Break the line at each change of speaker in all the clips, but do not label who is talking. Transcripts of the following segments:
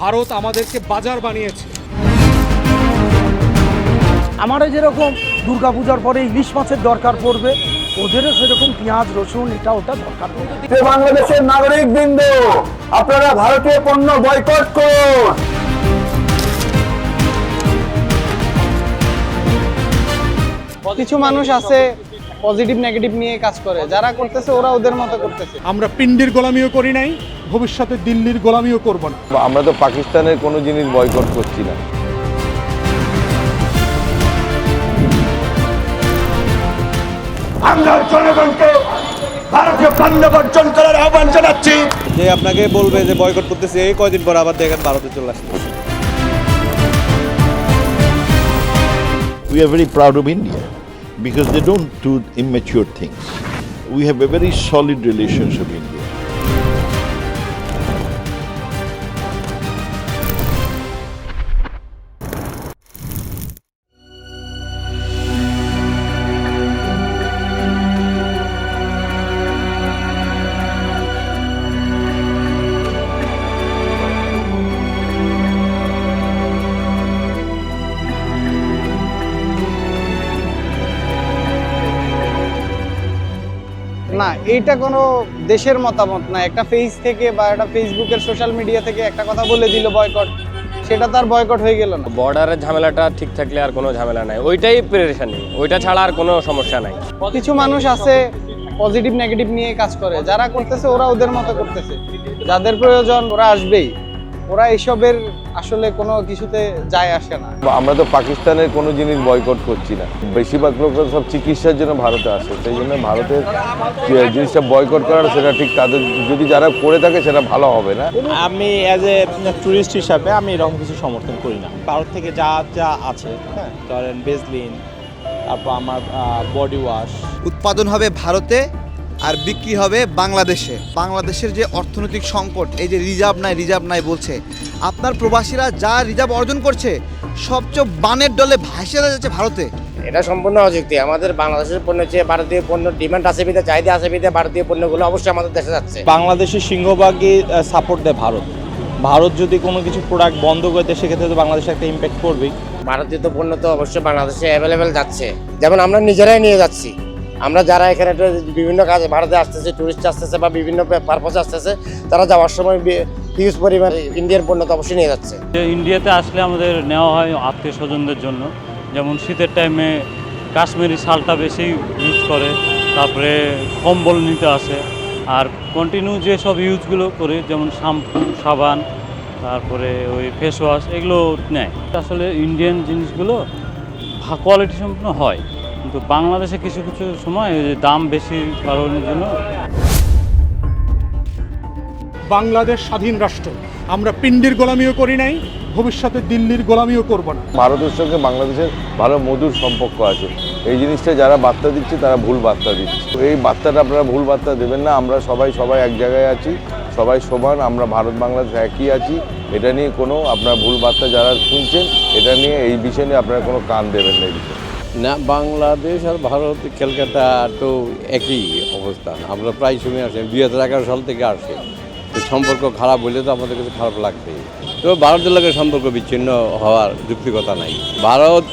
ভারত আমাদেরকে বাজার বানিয়েছে।
আমারও যেরকম দুর্গাপূজার পরে ইলিশ মাছের দরকার পড়বে ওদেরও সেরকম পেঁয়াজ রসুন এটা ওটা দরকার পড়বে।
বাংলাদেশের নাগরিক বৃন্দ আপনারা ভারতীয় পণ্য বয়কট করুন।
কিছু মানুষ আছে পজিটিভ নেগেটিভ নিয়ে কাজ করে। যারা করতেছে ওরা ওদের মতো করতেছে।
আমরা পিন্ডির গোলামিও করি নাই ভবিষ্যতে দিল্লির গোলামিও করব না।
আমরা তো পাকিস্তানের কোনো জিনিস বয়কট করছি না।
আমরা জনগণকে ভারতীয় পণ্য বর্জন করার আহ্বান জানাচ্ছি।
যে আপনাকে বলবে যে বয়কট করতেছে এই কয়দিন পর আবার দেখেন ভারতে চলে আসতেছে।
We are very proud of India because they don't do immature things. We have a very solid relationship with India.
না এইটা কোনো দেশের মতামত না। একটা ফেস থেকে বা একটা ফেসবুকের সোশ্যাল মিডিয়া থেকে একটা কথা বলে দিল বয়কট সেটা তার বয়কট হয়ে গেল না।
বর্ডারের ঝামেলাটা ঠিক থাকলে আর কোনো ঝামেলা নাই। ওইটাই প্রেরেশানি ওইটা ছাড়া আর কোনো সমস্যা নাই।
কিছু মানুষ আছে পজিটিভ নেগেটিভ নিয়ে কাজ করে। যারা করতেছে ওরা ওদের মতো করতেছে। যাদের প্রয়োজন ওরা আসবেই। ওরা এসবের আসলে কোনো কিছুতে যায় আসে না।
আমরা তো পাকিস্তানের কোনো জিনিস বয়কট করছি না। বেশিরভাগ লোক সব চিকিৎসার জন্য ভারতে আসে সেই জন্য ভারতের জিনিসটা বয়কট করার সেটা ঠিক তাদের যদি যারা করে থাকে সেটা ভালো হবে না।
আমি অ্যাজ এ ট্যুরিস্ট হিসাবে আমি এরকম কিছু সমর্থন করি না। ভারত থেকে যা যা আছে হ্যাঁ ধরেন বেজলিন তারপর আমার বডি ওয়াশ
উৎপাদন হবে ভারতে আর বিক্রি হবে বাংলাদেশে। বাংলাদেশের যে অর্থনৈতিক সংকট এই যে রিজার্ভ নাই রিজার্ভ নাই বলছে আপনার প্রবাসীরা যা রিজার্ভ অর্জন করছে সবচেয়ে বানের ডলে ভাসে যাচ্ছে ভারতে।
এটা সম্পূর্ণ অযুক্তি। আমাদের বাংলাদেশের পণ্য চেয়ে ভারতীয় পণ্য ডিমান্ড আছে বিধে চাহিদা আছে বিধে ভারতীয় পণ্যগুলো অবশ্যই আমাদের দেশে যাচ্ছে।
বাংলাদেশের সিংহভাগই সাপোর্ট দেয় ভারত। ভারত যদি কোনো কিছু প্রোডাক্ট বন্ধ করে দেয় সেক্ষেত্রে তো বাংলাদেশে একটা ইম্প্যাক্ট পড়বেই
ভারতীয় তো পণ্য তো অবশ্যই বাংলাদেশে অ্যাভেলেবেল যাচ্ছে। যেমন আমরা নিজেরাই নিয়ে যাচ্ছি। আমরা যারা এখানে বিভিন্ন কাজে ভারতে আসতেছে ট্যুরিস্ট আসতেছে বা বিভিন্ন পারপোজ আসতেছে, তারা যাওয়ার সময় হিউজ পরিমাণ ইন্ডিয়ান পণ্য তো অবশ্যই নিয়ে যাচ্ছে।
ইন্ডিয়াতে আসলে আমাদের নেওয়া হয় আত্মীয় স্বজনদের জন্য। যেমন শীতের টাইমে কাশ্মীরি শালটা বেশি ইউজ করে, তারপরে কম্বল নিতে আসে। আর কন্টিনিউ যেসব ইউজগুলো করে, যেমন শ্যাম্পু সাবান, তারপরে ওই ফেস ওয়াশ এগুলো নেয়। আসলে ইন্ডিয়ান জিনিসগুলো কোয়ালিটি সম্পূর্ণ হয়। কিন্তু বাংলাদেশে কিছু কিছু সময় যে দাম বেশি কারণের জন্য
বাংলাদেশ স্বাধীন রাষ্ট্র। আমরা পিন্ডির গোলামিও করি নাই ভবিষ্যতে দিল্লির গোলামিও করব না।
ভারতের সঙ্গে বাংলাদেশের ভালো মধুর সম্পর্ক আছে। এই জিনিসটা যারা বার্তা দিচ্ছে তারা ভুল বার্তা দিচ্ছে। তো এই বার্তাটা আপনারা ভুল বার্তা দেবেন না আমরা সবাই সবাই এক জায়গায় আছি সবাই সমান আমরা ভারত বাংলাদেশ একই আছি। এটা নিয়ে কোনো আপনার ভুল বার্তা যারা শুনছেন এটা নিয়ে এই বিষয় নিয়ে আপনারা কোনো কান দেবেন না এই বিষয়ে।
না, বাংলাদেশ আর ভারত, ক্যালকাটা তো একই অবস্থান। আমরা প্রায় সময় আসি, দুই হাজার এগারো সাল থেকে আসি। তো সম্পর্ক খারাপ হলে তো আমাদের কাছে খারাপ লাগবে তো ভারতের লোকের সম্পর্ক বিচ্ছিন্ন হওয়ার যুক্তিকতা নাই। ভারত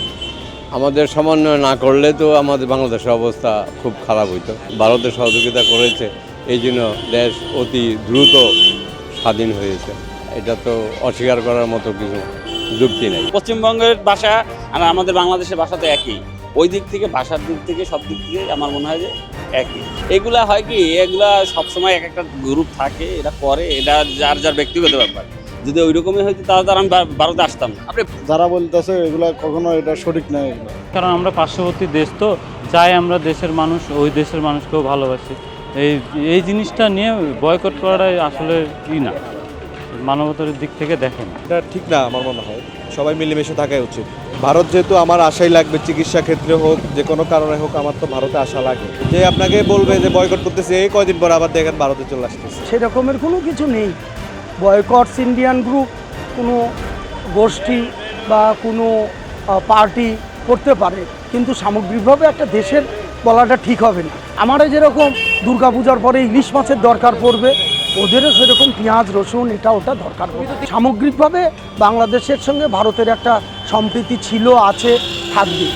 আমাদের সমন্বয় না করলে তো আমাদের বাংলাদেশের অবস্থা খুব খারাপ হইতো। ভারতের সহযোগিতা করেছে, এই জন্য দেশ অতি দ্রুত স্বাধীন হয়েছে। এটা তো অস্বীকার করার মতো কিছু যুক্তি নেই।
পশ্চিমবঙ্গের ভাষা আর আমাদের বাংলাদেশের ভাষা তো একই। ওই দিক থেকে ভাষার দিক থেকে সব দিক থেকে আমার মনে হয় যে একই। এগুলা হয় কি এগুলা সবসময় এক একটা গ্রুপ থাকে এটা করে এটা যার যার ব্যক্তিগত ব্যাপার। যদি ওই রকমই হইতো তাহলে তো আর আমি ভারতে আসতাম না। আপনি
যারা বলতেছে এগুলা কখনো এটা সঠিক নয় এগুলো।
কারণ আমরা পার্শ্ববর্তী দেশ তো চাই আমরা দেশের মানুষ ওই দেশের মানুষকেও ভালোবাসি। এই এই জিনিসটা নিয়ে বয়কট করাটাই আসলে ই না। মানবতার দিক থেকে দেখেন।
এটা ঠিক না আমার মনে হয়। সবাই মিলেমিশে থাকাই উচিত। ভারত যেহেতু আমার আশাই লাগবে চিকিৎসা ক্ষেত্রে হোক যে কোনো কারণে হোক আমার তো ভারতে আশা লাগে। যে আপনাকে বলবে যে বয়কট করতেছে এই কয়দিন পর আবার দেখেন ভারতে চলে আসতেছে।
সেরকমের কোনো কিছু নেই। বয়কটস ইন্ডিয়ান গ্রুপ কোনো গোষ্ঠী বা কোনো পার্টি করতে পারে। কিন্তু সামগ্রিকভাবে একটা দেশের বলাটা ঠিক হবে না। আমারও যেরকম দুর্গাপূজার পরে ইলিশ মাছের দরকার পড়বে ওদেরও সেরকম পেঁয়াজ, রসুন, এটা ওটা দরকার। সামগ্রিকভাবে বাংলাদেশের সঙ্গে ভারতের একটা সম্প্রীতি ছিল, আছে, থাকবে